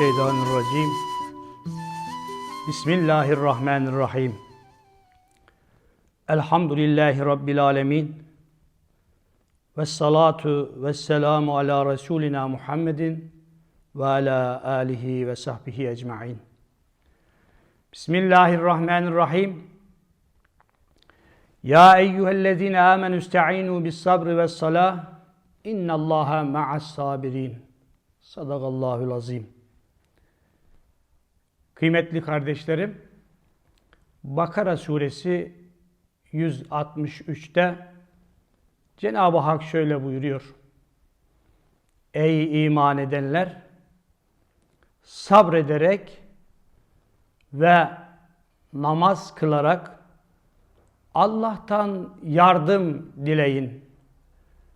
mineşşeytanirracim. Bismillahirrahmanirrahim. Elhamdülillahi Rabbil alemin. Ve salatu ve selamu ala Resulina Muhammedin ve ala alihi ve sahbihi ecma'in. Bismillahirrahmanirrahim. Ya eyyühellezine amenü ista'inu bis sabri ve salah. İnnallaha ma'as sabirin. Sadakallahul azim. Kıymetli kardeşlerim, Bakara suresi 163'te Cenab-ı Hak şöyle buyuruyor. Ey iman edenler! Sabrederek ve namaz kılarak Allah'tan yardım dileyin.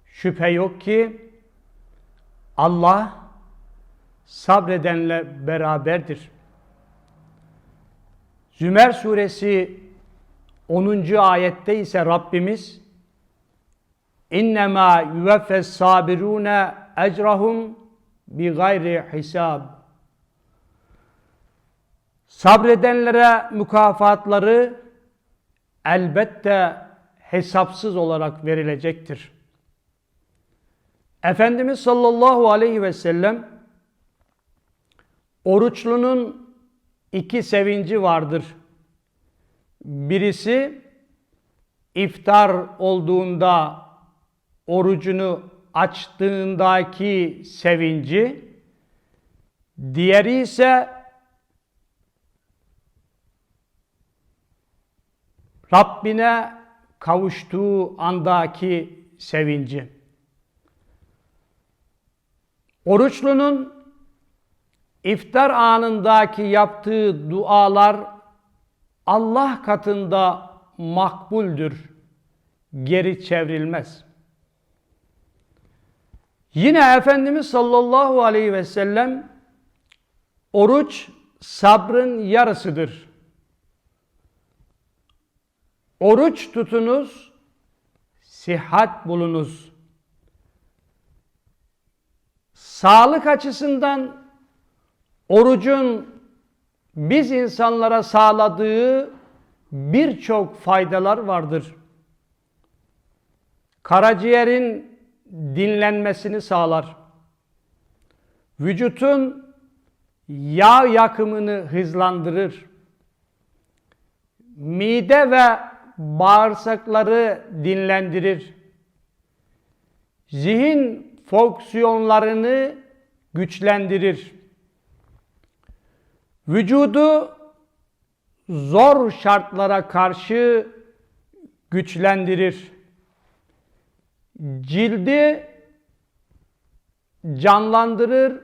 Şüphe yok ki Allah sabredenle beraberdir. Zümer suresi 10. ayette ise Rabbimiz İnnemâ yüveffes sabirûne ecrahum bi gayri hisab. Sabredenlere mükafatları elbette hesapsız olarak verilecektir. Efendimiz sallallahu aleyhi ve sellem oruçlunun iki sevinci vardır. Birisi iftar olduğunda orucunu açtığındaki sevinci, diğeri ise Rabbine kavuştuğu andaki sevinci. Oruçlunun iftar anındaki yaptığı dualar Allah katında makbuldür, geri çevrilmez. Yine Efendimiz sallallahu aleyhi ve sellem oruç sabrın yarısıdır. Oruç tutunuz, sihat bulunuz. Sağlık açısından orucun biz insanlara sağladığı birçok faydalar vardır. Karaciğerin dinlenmesini sağlar. Vücutun yağ yakımını hızlandırır. Mide ve bağırsakları dinlendirir. Zihin fonksiyonlarını güçlendirir. Vücudu zor şartlara karşı güçlendirir. Cildi canlandırır,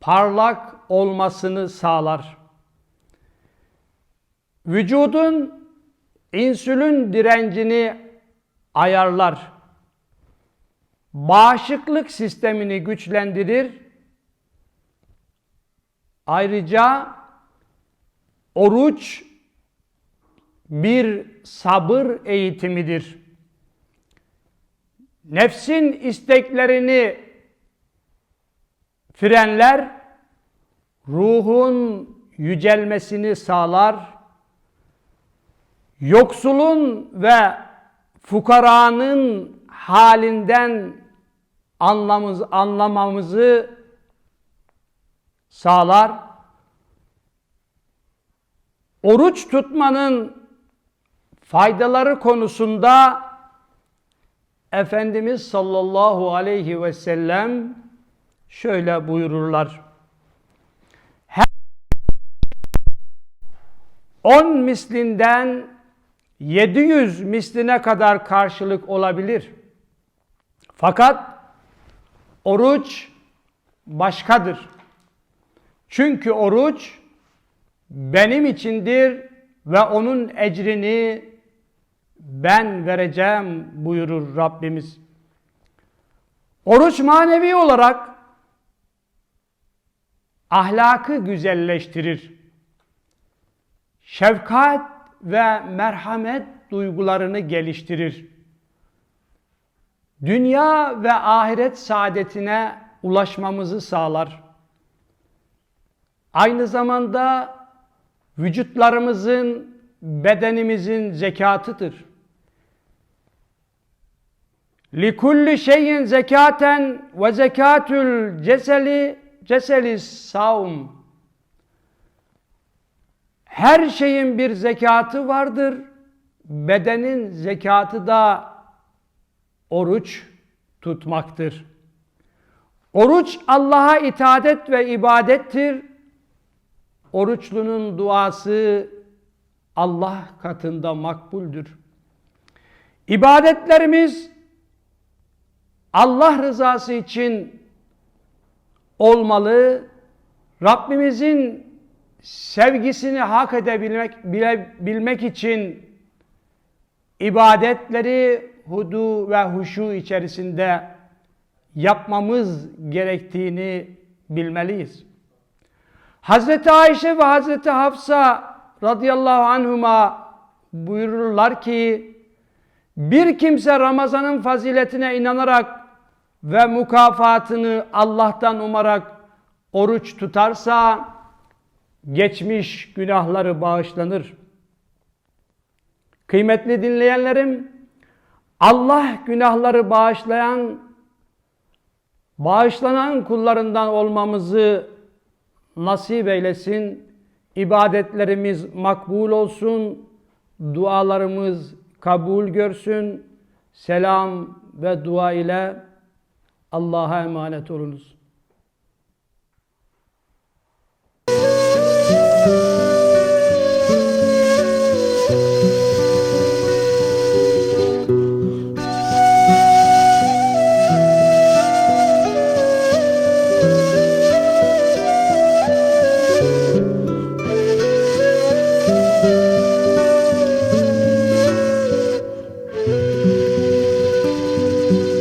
parlak olmasını sağlar. Vücudun insülin direncini ayarlar. Bağışıklık sistemini güçlendirir. Ayrıca oruç bir sabır eğitimidir. Nefsin isteklerini frenler, ruhun yücelmesini sağlar. Yoksulun ve fukaranın halinden anlamamız, anlamamızı sağlar. Oruç tutmanın faydaları konusunda Efendimiz sallallahu aleyhi ve sellem şöyle buyururlar. Her 10 mislinden 700 misline kadar karşılık olabilir. Fakat oruç başkadır. Çünkü oruç benim içindir ve onun ecrini ben vereceğim buyurur Rabbimiz. Oruç manevi olarak ahlakı güzelleştirir. Şefkat ve merhamet duygularını geliştirir. Dünya ve ahiret saadetine ulaşmamızı sağlar. aynı zamanda vücutlarımızın, bedenimizin zekatıdır. Likulli şeyin zekaten ve zekatül ceseli ceseli saum. Her şeyin bir zekatı vardır. Bedenin zekatı da oruç tutmaktır. Oruç Allah'a itaadet ve ibadettir. Oruçlunun duası Allah katında makbuldür. İbadetlerimiz Allah rızası için olmalı. Rabbimizin sevgisini hak edebilmek bile, için ibadetleri hudu ve huşu içerisinde yapmamız gerektiğini bilmeliyiz. Hazreti Ayşe ve Hazreti Hafsa radıyallahu anhuma buyururlar ki bir kimse Ramazan'ın faziletine inanarak ve mukafatını Allah'tan umarak oruç tutarsa geçmiş günahları bağışlanır. Kıymetli dinleyenlerim, Allah günahları bağışlayan, bağışlanan kullarından olmamızı nasip eylesin. İbadetlerimiz makbul olsun, dualarımız kabul görsün. Selam ve dua ile Allah'a emanet olunuz.